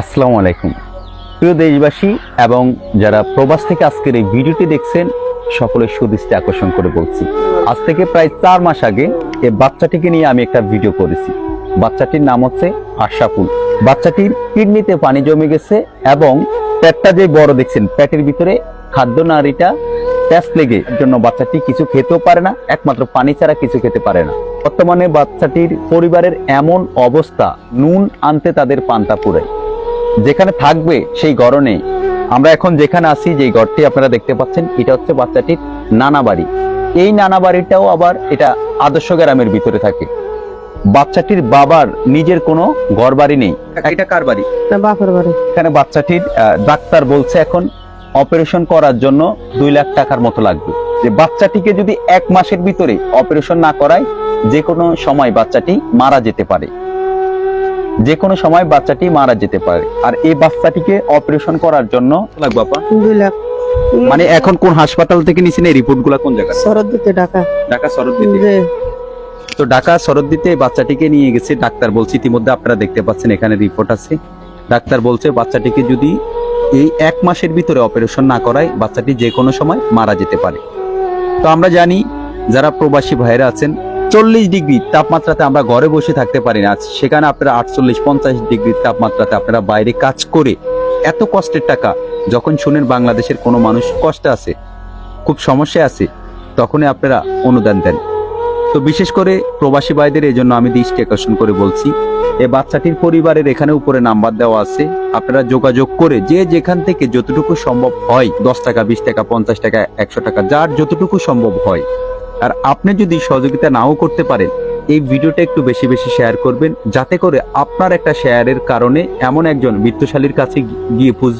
আসসালামু আলাইকুম। প্রিয় দেশবাসী এবং যারা প্রবাস থেকে আজকের এই ভিডিওটি দেখছেন, সকলের সুদৃষ্টি আকর্ষণ করে বলছি। আজ থেকে প্রায় চার মাস আগে এই বাচ্চাটিকে নিয়ে আমি একটা ভিডিও করেছি। বাচ্চাটির নাম হচ্ছে আশাফুল বাচ্চাটির কিডনিতে পানি জমে গেছে এবং পেটটা যে বড় দেখছেন, পেটের ভিতরে খাদ্য নারীটা প্যাস লেগে জন্য বাচ্চাটি কিছু খেতেও পারে না, একমাত্র পানি ছাড়া কিছু খেতে পারে না। বর্তমানে বাচ্চাটির পরিবারের এমন অবস্থা, নুন আনতে তাদের পান্তা পুরাই যেখানে থাকবে সেই ঘর নেই আমরা এখন যেখানে আছি যে ঘরটি আপনারা দেখতে পাচ্ছেন এটা হচ্ছে বাচ্চাটির নানা বাড়ি। এই নানা বাড়িটাও আবার এটা আদর্শ গ্রামের ভিতরে থাকে। বাচ্চাটির বাবার নিজের কোনো ঘর বাড়ি নেই। এটা কার বাড়ি? বাপের বাড়ি। এখানে বাচ্চাটির আহ, ডাক্তার বলছে এখন অপারেশন করার জন্য দুই লাখ টাকার মতো লাগবে। যে বাচ্চাটিকে যদি এক মাসের ভিতরে অপারেশন না করায় যে কোনো সময় বাচ্চাটি মারা যেতে পারে। যে কোনো সময় বাচ্চাটি মারা যেতে পারে। আর এই বাচ্চাটিকে অপারেশন করার জন্য লাগবে আপা? দুই লাখ। মানে এখন কোন হাসপাতাল থেকে নিছেন? এই রিপোর্টগুলো কোন জায়গা? শরৎ দিতে টাকা ঢাকা সরদ্দিতে তো ঢাকা এই বাচ্চাটিকে নিয়ে গেছে। ডাক্তার বলছে ইতিমধ্যে আপনারা দেখতে পাচ্ছেন এখানে রিপোর্ট আছে। ডাক্তার বলছে বাচ্চাটিকে যদি এই এক মাসের ভিতরে অপারেশন না করায় বাচ্চাটি যে কোনো সময় মারা যেতে পারে। তো আমরা জানি যারা প্রবাসী ভাইরা আছেন চল্লিশ ডিগ্রি তাপমাত্রাতে আমরা ঘরে বসে থাকতে পারি না। সেখানে আপনারা আটচল্লিশ, পঞ্চাশ ডিগ্রি তাপমাত্রাতে আপনারা বাইরে কাজ করে এত কষ্টের টাকা যখন শুনেন বাংলাদেশের কোনো মানুষ কষ্টে আছে, খুব সমস্যায় আছে, তখনই আপনারা অনুদান দেন। তো বিশেষ করে প্রবাসী ভাইদের এই জন্য আমি দৃষ্টি আকর্ষণ করে বলছি এই বাচ্চাটির পরিবারের এখানে উপরে নাম্বার দেওয়া আছে, আপনারা যোগাযোগ করে যে যেখান থেকে যতটুকু সম্ভব হয়, দশ টাকা, বিশ টাকা, পঞ্চাশ টাকা, একশো টাকা, যার যতটুকু সম্ভব হয় আর আপনি যদি সহযোগিতা নাও করতে পারেন, এই ভিডিওটা একটু বেশি বেশি শেয়ার করবেন, যাতে করে আপনার একটা শেয়ারের কারণে এমন একজন মৃত্যুশালীর কাছে গিয়ে পুজ